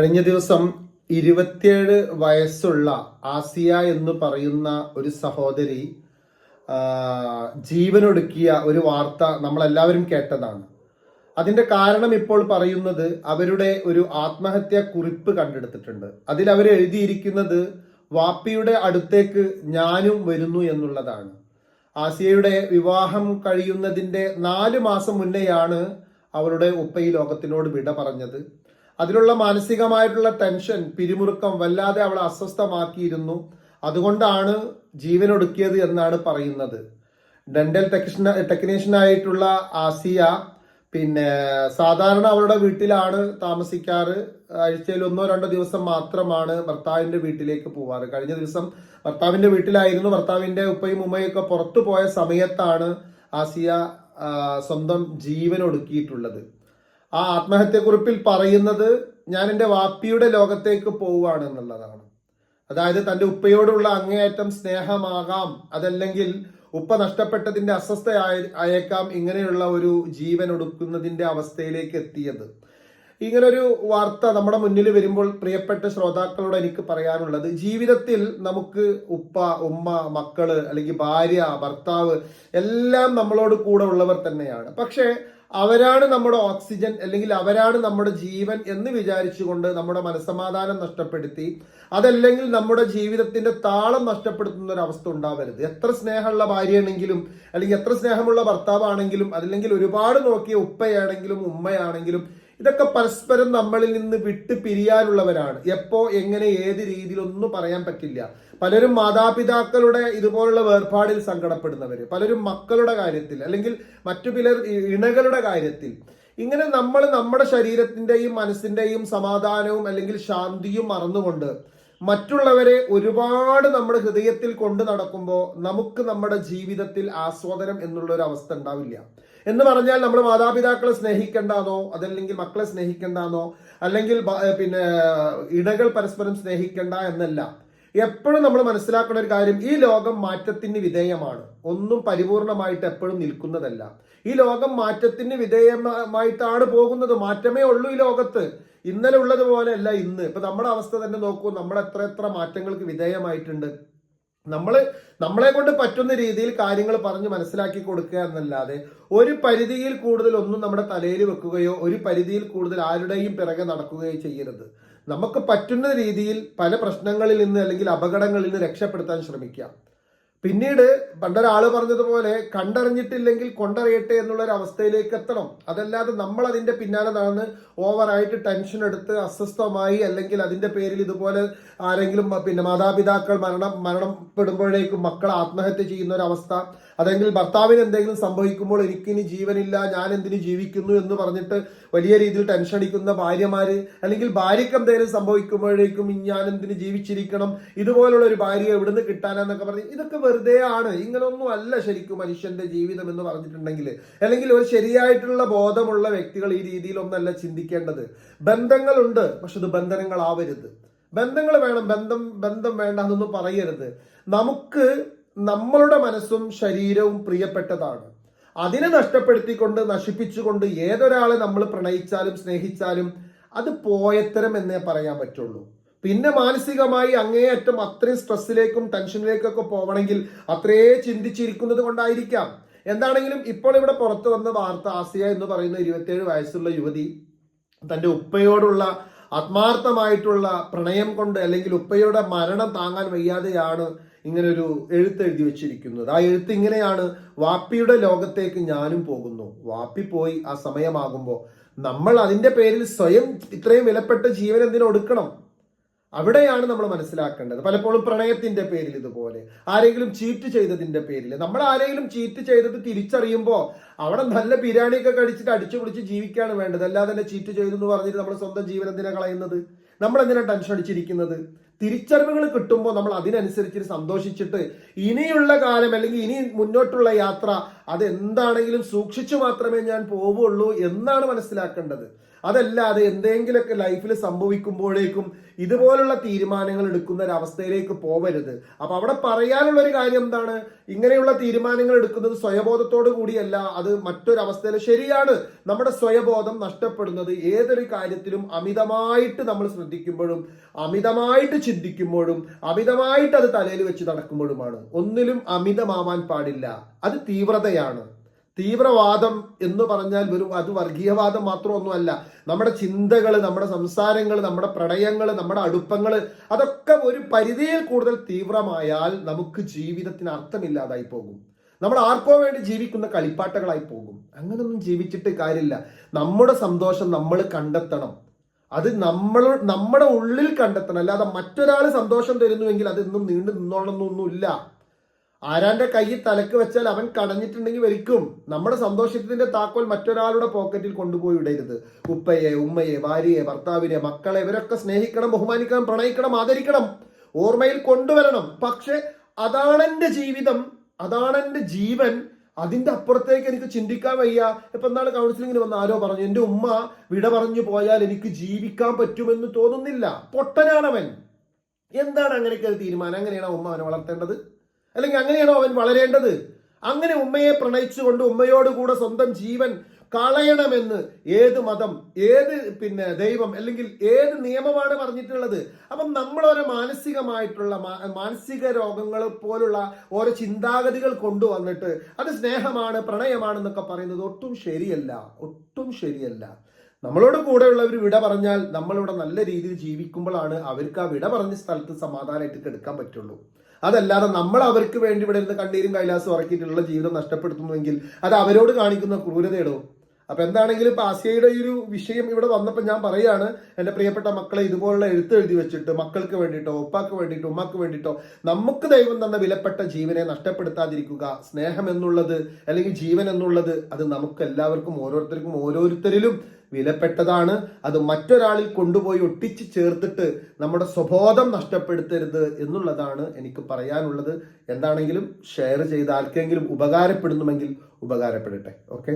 കഴിഞ്ഞ ദിവസം ഇരുപത്തിയേഴ് വയസ്സുള്ള ആസിയ എന്ന് പറയുന്ന ഒരു സഹോദരി ജീവനൊടുക്കിയ ഒരു വാർത്ത നമ്മളെല്ലാവരും കേട്ടതാണ്. അതിന്റെ കാരണം ഇപ്പോൾ പറയുന്നത് അവരുടെ ഒരു ആത്മഹത്യാ കുറിപ്പ് കണ്ടെടുത്തിട്ടുണ്ട്. അതിൽ അവർ എഴുതിയിരിക്കുന്നത് വാപ്പിയുടെ അടുത്തേക്ക് ഞാനും വരുന്നു എന്നുള്ളതാണ്. ആസിയയുടെ വിവാഹം കഴിയുന്നതിന്റെ നാല് മാസം മുന്നെയാണ് അവരുടെ ഉപ്പ ഈ ലോകത്തിനോട് വിട പറഞ്ഞത്. അതിലുള്ള മാനസികമായിട്ടുള്ള ടെൻഷൻ പിരിമുറുക്കം വല്ലാതെ അവളെ അസ്വസ്ഥമാക്കിയിരുന്നു. അതുകൊണ്ടാണ് ജീവൻ ജീവനൊടുക്കിയത് എന്നാണ് പറയുന്നത്. ഡെന്റൽ ടെക്നീഷ്യൻ ടെക്നീഷ്യനായിട്ടുള്ള ആസിയ പിന്നെ സാധാരണ അവരുടെ വീട്ടിലാണ് താമസിക്കാറ്. ആഴ്ചയിൽ ഒന്നോ രണ്ടോ ദിവസം മാത്രമാണ് ഭർത്താവിന്റെ വീട്ടിലേക്ക് പോവാറ്. കഴിഞ്ഞ ദിവസം ഭർത്താവിന്റെ വീട്ടിലായിരുന്നു. ഭർത്താവിന്റെ ഉപ്പയും ഉമ്മയും ഒക്കെ പുറത്തു പോയ സമയത്താണ് ആസിയ സ്വന്തം ജീവൻ ഒടുക്കിയിട്ടുള്ളത്. ആ ആത്മഹത്യക്കുറിപ്പിൽ പറയുന്നത് ഞാൻ എന്റെ വാപ്പിയുടെ ലോകത്തേക്ക് പോവുകയാണ് എന്നുള്ളതാണ് അതായത് തന്റെ ഉപ്പയോടുള്ള അങ്ങേയറ്റം സ്നേഹമാകാം അതല്ലെങ്കിൽ ഉപ്പ നഷ്ടപ്പെട്ടതിന്റെ അസ്വസ്ഥ അയക്കാം ഇങ്ങനെയുള്ള ഒരു ജീവൻ ഒടുക്കുന്നതിന്റെ അവസ്ഥയിലേക്ക് എത്തിയത്. ഇങ്ങനൊരു വാർത്ത നമ്മുടെ മുന്നിൽ വരുമ്പോൾ പ്രിയപ്പെട്ട ശ്രോതാക്കളോട് എനിക്ക് പറയാനുള്ളത് ജീവിതത്തിൽ നമുക്ക് ഉപ്പ ഉമ്മ മക്കൾ അല്ലെങ്കിൽ ഭാര്യ ഭർത്താവ് എല്ലാം നമ്മളോട് കൂടെ ഉള്ളവർ തന്നെയാണ്. പക്ഷേ അവരാണ് നമ്മുടെ ഓക്സിജൻ അല്ലെങ്കിൽ അവരാണ് നമ്മുടെ ജീവൻ എന്ന് വിചാരിച്ചുകൊണ്ട് നമ്മുടെ മനസ്സമാധാനം നഷ്ടപ്പെടുത്തി അതല്ലെങ്കിൽ നമ്മുടെ ജീവിതത്തിന്റെ താളം നഷ്ടപ്പെടുത്തുന്ന ഒരു അവസ്ഥ ഉണ്ടാവരുത്. എത്ര സ്നേഹമുള്ള ഭാര്യയാണെങ്കിലും അല്ലെങ്കിൽ എത്ര സ്നേഹമുള്ള ഭർത്താവാണെങ്കിലും അതല്ലെങ്കിൽ ഒരുപാട് നോക്കിയ ഉപ്പയാണെങ്കിലും ഉമ്മയാണെങ്കിലും ഇതൊക്കെ പരസ്പരം നമ്മളിൽ നിന്ന് വിട്ട് പിരിയാനുള്ളവരാണ്. എപ്പോ എങ്ങനെ ഏത് രീതിയിലൊന്നും പറയാൻ പറ്റില്ല. പലരും മാതാപിതാക്കളുടെ ഇതുപോലുള്ള വേർപാടിൽ സങ്കടപ്പെടുന്നവര് പലരും മക്കളുടെ കാര്യത്തിൽ അല്ലെങ്കിൽ മറ്റു പിലർ ഇണകളുടെ കാര്യത്തിൽ. ഇങ്ങനെ നമ്മൾ നമ്മുടെ ശരീരത്തിന്റെയും മനസ്സിന്റെയും സമാധാനവും അല്ലെങ്കിൽ ശാന്തിയും മറന്നുകൊണ്ട് മറ്റുള്ളവരെ ഒരുപാട് നമ്മുടെ ഹൃദയത്തിൽ കൊണ്ടു നടക്കുമ്പോൾ നമുക്ക് നമ്മുടെ ജീവിതത്തിൽ ആസ്വാദനം എന്നുള്ള ഒരു അവസ്ഥ ഉണ്ടാവില്ല. എന്ന് പറഞ്ഞാൽ നമ്മൾ മാതാപിതാക്കളെ സ്നേഹിക്കേണ്ടാന്നോ അതല്ലെങ്കിൽ മക്കളെ സ്നേഹിക്കേണ്ടാന്നോ അല്ലെങ്കിൽ പിന്നെ ഇടകൾ പരസ്പരം സ്നേഹിക്കേണ്ട എന്നല്ല. എപ്പോഴും നമ്മൾ മനസ്സിലാക്കുന്ന ഒരു കാര്യം ഈ ലോകം മാറ്റത്തിന് വിധേയമാണ്. ഒന്നും പരിപൂർണമായിട്ട് എപ്പോഴും നിൽക്കുന്നതല്ല. ഈ ലോകം മാറ്റത്തിന് വിധേയമായിട്ടാണ് പോകുന്നത്. മാറ്റമേ ഉള്ളൂ ഈ ലോകത്ത്. ഇന്നലെ ഉള്ളതുപോലെ അല്ല ഇന്ന്. ഇപ്പൊ നമ്മുടെ അവസ്ഥ തന്നെ നോക്കൂ. നമ്മൾ എത്ര എത്ര മാറ്റങ്ങൾക്ക് വിധേയമായിട്ടുണ്ട്. നമ്മൾ നമ്മളെ കൊണ്ട് പറ്റുന്ന രീതിയിൽ കാര്യങ്ങൾ പറഞ്ഞ് മനസ്സിലാക്കി കൊടുക്കുക എന്നല്ലാതെ ഒരു പരിധിയിൽ കൂടുതൽ ഒന്നും നമ്മുടെ തലയിൽ വെക്കുകയോ ഒരു പരിധിയിൽ കൂടുതൽ ആരുടെയും പിറകെ നടക്കുകയോ ചെയ്യരുത്. നമുക്ക് പറ്റുന്ന രീതിയിൽ പല പ്രശ്നങ്ങളിൽ നിന്ന് അല്ലെങ്കിൽ അപകടങ്ങളിൽ നിന്ന് രക്ഷപ്പെടുത്താൻ ശ്രമിക്കാം. പിന്നീട് പണ്ടൊരാൾ പറഞ്ഞതുപോലെ കണ്ടറിഞ്ഞിട്ടില്ലെങ്കിൽ കൊണ്ടറിയട്ടെ എന്നുള്ള ഒരു അവസ്ഥയിലേക്ക് എത്തണം. അതല്ലാതെ നമ്മൾ അതിന്റെ പിന്നാലെ നടന്ന് ഓവറായിട്ട് ടെൻഷൻ എടുത്ത് അസ്വസ്ഥമായി അല്ലെങ്കിൽ അതിന്റെ പേരിൽ ഇതുപോലെ ആരെങ്കിലും പിന്നെ മാതാപിതാക്കൾ മരണം മരണപ്പെടുമ്പോഴേക്കും മക്കൾ ആത്മഹത്യ ചെയ്യുന്ന ഒരു അവസ്ഥ അതെങ്കിൽ ഭർത്താവിന് എന്തെങ്കിലും സംഭവിക്കുമ്പോൾ എനിക്കിനി ജീവനില്ല ഞാൻ എന്തിനു ജീവിക്കുന്നു എന്ന് പറഞ്ഞിട്ട് വലിയ രീതിയിൽ ടെൻഷൻ അടിക്കുന്ന ഭാര്യമാര് അല്ലെങ്കിൽ ഭാര്യയ്ക്ക് എന്തെങ്കിലും സംഭവിക്കുമ്പോഴേക്കും ഞാൻ എന്തിനു ജീവിച്ചിരിക്കണം ഇതുപോലുള്ള ഒരു ഭാര്യ എവിടുന്ന് കിട്ടാനാന്നൊക്കെ പറഞ്ഞ് ഇതൊക്കെ വെറുതെ ആണ്. ഇങ്ങനൊന്നും അല്ല ശരിക്കും മനുഷ്യന്റെ ജീവിതം എന്ന് പറഞ്ഞിട്ടുണ്ടെങ്കിൽ. അല്ലെങ്കിൽ ഒരു ശരിയായിട്ടുള്ള ബോധമുള്ള വ്യക്തികൾ ഈ രീതിയിലൊന്നല്ല ചിന്തിക്കേണ്ടത്. ബന്ധങ്ങളുണ്ട് പക്ഷെ അത് ബന്ധനങ്ങളാവരുത്. ബന്ധങ്ങൾ വേണം ബന്ധം ബന്ധം വേണ്ട എന്നൊന്നും പറയരുത്. നമുക്ക് നമ്മളുടെ മനസ്സും ശരീരവും പ്രിയപ്പെട്ടതാണ്. അതിനെ നഷ്ടപ്പെടുത്തിക്കൊണ്ട് നശിപ്പിച്ചുകൊണ്ട് ഏതൊരാളെ നമ്മൾ പ്രണയിച്ചാലും സ്നേഹിച്ചാലും അത് പോയത്തരം എന്നേ പറയാൻ പറ്റുള്ളൂ. പിന്നെ മാനസികമായി അങ്ങേയറ്റം അത്രയും സ്ട്രെസ്സിലേക്കും ടെൻഷനിലേക്കൊക്കെ പോവണമെങ്കിൽ അത്രേ ചിന്തിച്ചിരിക്കുന്നത് കൊണ്ടായിരിക്കാം. എന്താണെങ്കിലും ഇപ്പോൾ ഇവിടെ പുറത്തു വന്ന വാർത്ത ആസിയ എന്ന് പറയുന്ന ഇരുപത്തിയേഴ് വയസ്സുള്ള യുവതി തന്റെ ഉപ്പയോടുള്ള ആത്മാർത്ഥമായിട്ടുള്ള പ്രണയം കൊണ്ട് അല്ലെങ്കിൽ ഉപ്പയുടെ മരണം താങ്ങാൻ വയ്യാതെയാണ് ഇങ്ങനൊരു എഴുത്ത് എഴുതി വെച്ചിരിക്കുന്നത്. ആ എഴുത്ത് ഇങ്ങനെയാണ്. വാപ്പിയുടെ ലോകത്തേക്ക് ഞാനും പോകുന്നു. വാപ്പി പോയി ആ സമയമാകുമ്പോൾ നമ്മൾ അതിന്റെ പേരിൽ സ്വയം ഇത്രയും വിലപ്പെട്ട ജീവൻ എന്തിനു ഒടുക്കണം അവിടെയാണ് നമ്മൾ മനസ്സിലാക്കേണ്ടത്. പലപ്പോഴും പ്രണയത്തിന്റെ പേരിൽ ഇതുപോലെ. ആരെങ്കിലും ചീറ്റ് ചെയ്തതിന്റെ പേരിൽ. നമ്മൾ ആരെങ്കിലും ചീറ്റ് ചെയ്തത് തിരിച്ചറിയുമ്പോൾ അവിടെ നല്ല ബിരിയാണിയൊക്കെ കഴിച്ചിട്ട് അടിച്ചു പിടിച്ച് ജീവിക്കുകയാണ് വേണ്ടത്. അല്ലാതെ തന്നെ ചീറ്റ് ചെയ്തു എന്ന് പറഞ്ഞിട്ട് നമ്മൾ സ്വന്തം ജീവനത്തിനെ കളയുന്നത്? നമ്മൾ എന്തിനാണ് ടെൻഷൻ അടിച്ചിരിക്കുന്നത്? തിരിച്ചറിവുകൾ കിട്ടുമ്പോൾ നമ്മൾ അതിനനുസരിച്ച് സന്തോഷിച്ചിട്ട് ഇനിയുള്ള കാലം അല്ലെങ്കിൽ ഇനി മുന്നോട്ടുള്ള യാത്ര അത് എന്താണെങ്കിലും സൂക്ഷിച്ചു മാത്രമേ ഞാൻ പോവുള്ളൂ എന്നാണ് മനസ്സിലാക്കേണ്ടത്. അതല്ലാതെ എന്തെങ്കിലുമൊക്കെ ലൈഫിൽ സംഭവിക്കുമ്പോഴേക്കും ഇതുപോലുള്ള തീരുമാനങ്ങൾ എടുക്കുന്ന ഒരു അവസ്ഥയിലേക്ക് പോവരുത്. അപ്പൊ അവിടെ പറയാനുള്ള ഒരു കാര്യം എന്താണ്? ഇങ്ങനെയുള്ള തീരുമാനങ്ങൾ എടുക്കുന്നത് സ്വയബോധത്തോടു കൂടിയല്ല അത് മറ്റൊരവസ്ഥയിൽ ശരിയാണ്. നമ്മുടെ സ്വയബോധം നഷ്ടപ്പെടുന്നത് ഏതൊരു കാര്യത്തിലും അമിതമായിട്ട് നമ്മൾ ശ്രദ്ധിക്കുമ്പോഴും അമിതമായിട്ട് ചിന്തിക്കുമ്പോഴും അമിതമായിട്ട് അത് തലയിൽ വെച്ച് നടക്കുമ്പോഴുമാണ്. ഒന്നിലും അമിതമാവാൻ പാടില്ല. അത് തീവ്രതയാണ്. തീവ്രവാദം എന്ന് പറഞ്ഞാൽ ഒരു അത് വർഗീയവാദം മാത്രമൊന്നുമല്ല. നമ്മുടെ ചിന്തകൾ നമ്മുടെ സംസാരങ്ങൾ നമ്മുടെ പ്രണയങ്ങൾ നമ്മുടെ അടുപ്പങ്ങൾ അതൊക്കെ ഒരു പരിധിയിൽ കൂടുതൽ തീവ്രമായാൽ നമുക്ക് ജീവിതത്തിന് അർത്ഥമില്ലാതായി പോകും. നമ്മൾ ആർക്കോ വേണ്ടി ജീവിക്കുന്ന കളിപ്പാട്ടകളായി പോകും. അങ്ങനൊന്നും ജീവിച്ചിട്ട് കാര്യമില്ല. നമ്മുടെ സന്തോഷം നമ്മൾ കണ്ടെത്തണം. അത് നമ്മൾ നമ്മുടെ ഉള്ളിൽ കണ്ടെത്തണം. അല്ലാതെ മറ്റൊരാൾ സന്തോഷം തരുന്നുവെങ്കിൽ അത് നീണ്ടു നിന്നോളന്നൊന്നുമില്ല ആരാന്റെ കയ്യിൽ തലക്ക് വെച്ചാൽ അവൻ കടഞ്ഞിട്ടുണ്ടെങ്കിൽ വരിക്കും നമ്മുടെ സന്തോഷത്തിന്റെ താക്കോൽ മറ്റൊരാളുടെ പോക്കറ്റിൽ കൊണ്ടുപോയി ഇടരുത് ഉപ്പയെ ഉമ്മയെ ഭാര്യയെ ഭർത്താവിനെ മക്കളെ ഇവരൊക്കെ സ്നേഹിക്കണം ബഹുമാനിക്കണം പ്രണയിക്കണം ആദരിക്കണം. ഓർമ്മയിൽ കൊണ്ടുവരണം. പക്ഷെ അതാണെന്റെ ജീവിതം. അതാണെന്റെ ജീവൻ. അതിന്റെ അപ്പുറത്തേക്ക് എനിക്ക് ചിന്തിക്കാൻ വയ്യ. ഇപ്പൊ എന്താണ് കൗൺസിലിങ്ങിന് വന്ന? ആരോ പറഞ്ഞു എന്റെ ഉമ്മ വിട പറഞ്ഞു പോയാൽ എനിക്ക് ജീവിക്കാൻ പറ്റുമെന്ന് തോന്നുന്നില്ല. പൊട്ടനാണവൻ. എന്താണ് അങ്ങനെയൊക്കെ തീരുമാനം? അങ്ങനെയാണ് ഉമ്മ അവനെ വളർത്തേണ്ടത്? അല്ലെങ്കിൽ അങ്ങനെയാണോ അവൻ വളരേണ്ടത്? അങ്ങനെ ഉമ്മയെ പ്രണയിച്ചുകൊണ്ട് ഉമ്മയോട് കൂടെ സ്വന്തം ജീവൻ കളയണമെന്ന് ഏത് മതം ഏത് പിന്നെ ദൈവം അല്ലെങ്കിൽ ഏത് നിയമമാണ് പറഞ്ഞിട്ടുള്ളത്? അപ്പം നമ്മൾ ഓരോ മാനസികമായിട്ടുള്ള മാനസിക രോഗങ്ങൾ പോലുള്ള ഓരോ ചിന്താഗതികൾ കൊണ്ടുവന്നിട്ട് അത് സ്നേഹമാണ് പ്രണയമാണെന്നൊക്കെ പറയുന്നത് ഒട്ടും ശരിയല്ല ഒട്ടും ശരിയല്ല. നമ്മളോട് കൂടെയുള്ളവർ വിട പറഞ്ഞാൽ നമ്മളിവിടെ നല്ല രീതിയിൽ ജീവിക്കുമ്പോഴാണ് അവർക്ക് ആ വിട പറഞ്ഞ സ്ഥലത്ത് സമാധാനമായിട്ട് എടുക്കാൻ പറ്റുള്ളൂ. അതല്ലാതെ നമ്മൾ അവർക്ക് വേണ്ടി ഇവിടെ ഇരുന്ന് കണ്ണീരും കൈലാസം ഉറക്കിയിട്ടുള്ള ജീവിതം നഷ്ടപ്പെടുത്തുന്നുവെങ്കിൽ അത് അവരോട് കാണിക്കുന്ന ക്രൂരതയിടോ അപ്പൊ എന്താണെങ്കിലും ഇപ്പൊ ആസിയയുടെ ഈ ഒരു വിഷയം ഇവിടെ വന്നപ്പോൾ ഞാൻ പറയാണ് എന്റെ പ്രിയപ്പെട്ട മക്കളെ ഇതുപോലുള്ള എഴുത്ത് എഴുതി വെച്ചിട്ട് മക്കൾക്ക് വേണ്ടിയിട്ടോ ഉപ്പാക്ക് വേണ്ടിയിട്ടോ ഉമ്മാക്ക് വേണ്ടിയിട്ടോ നമുക്ക് ദൈവം തന്ന വിലപ്പെട്ട ജീവനെ നഷ്ടപ്പെടുത്താതിരിക്കുക. സ്നേഹം എന്നുള്ളത് അല്ലെങ്കിൽ ജീവൻ എന്നുള്ളത് അത് നമുക്ക് എല്ലാവർക്കും ഓരോരുത്തർക്കും ഓരോരുത്തരിലും വിലപ്പെട്ടതാണ്. അത് മറ്റൊരാളിൽ കൊണ്ടുപോയി ഒട്ടിച്ച് ചേർത്തിട്ട് നമ്മുടെ സ്വബോധം നഷ്ടപ്പെടുത്തരുത് എന്നുള്ളതാണ് എനിക്ക് പറയാനുള്ളത്. എന്താണെങ്കിലും ഷെയർ ചെയ്ത് ആർക്കെങ്കിലും ഉപകാരപ്പെടുന്നുമെങ്കിൽ ഉപകാരപ്പെടട്ടെ. ഓക്കെ?